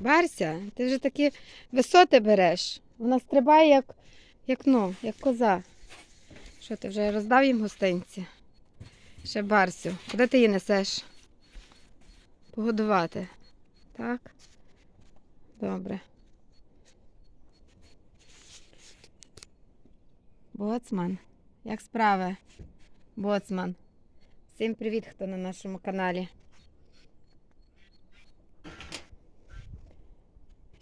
Барся, ти вже такі висоти береш. Вона стрибає, як, як, ну, як коза. Що ти вже роздав їм гостинці? Ще Барсю. Куди ти її несеш? Погодувати. Так? Добре. Боцман. Як справи? Боцман. Всім привіт, хто на нашому каналі.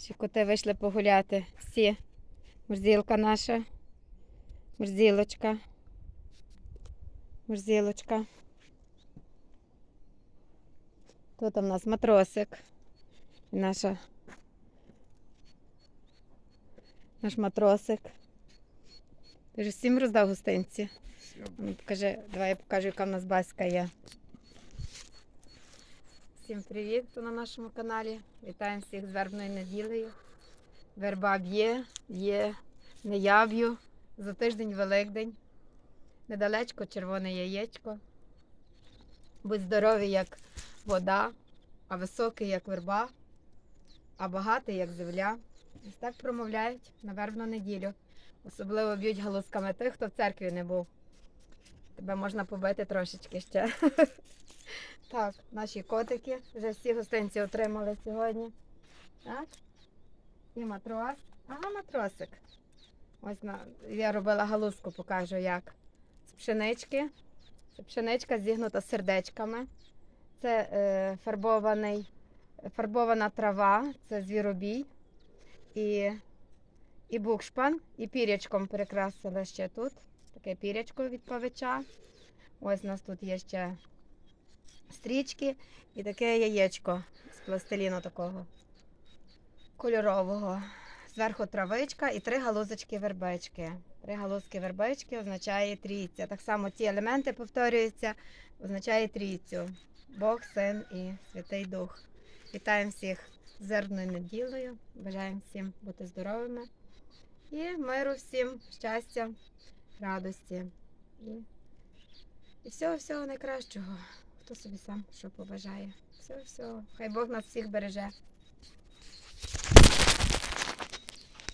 Ще коти вийшли погуляти. Всі. Мурзілка наша. Мурзілочка. Мурзілочка. Тут у нас матросик. І наша. Наш матросик. Ти ж всім роздав гостинці. Ну, покажи, давай я покажу, яка в нас баська є. Всім привіт, хто на нашому каналі. Вітаємо всіх з вербною неділею. Верба б'є, є, не б'ю. За тиждень Великдень. Недалечко червоне яєчко. Будь здоровий, як вода, а високий, як верба, а багатий, як земля. Ось так промовляють на вербну неділю. Особливо б'ють галузками тих, хто в церкві не був. Тебе можна побити трошечки ще. Так, наші котики вже всі гостинці отримали сьогодні. Так. І матрос. Ага, матросик. Ось на... я робила галузку, покажу як. З пшенички. Це пшеничка зігнута сердечками. Це е, фарбований, фарбована трава, це звіробій. І, і букшпан, і пірячком перекрасили ще тут. Таке пірячко від павича. Ось у нас тут є ще стрічки і таке яєчко з пластиліну такого кольорового. Зверху травичка і три галузочки вербечки. Три галузки вербечки означає трійця. Так само ці елементи повторюються, означає трійцю. Бог, Син і Святий Дух. Вітаємо всіх з зерною неділею. Бажаємо всім бути здоровими і миру всім, щастя, радості. І, і всього всього найкращого. Хто собі сам що побажає. Все, все. Хай Бог нас всіх береже.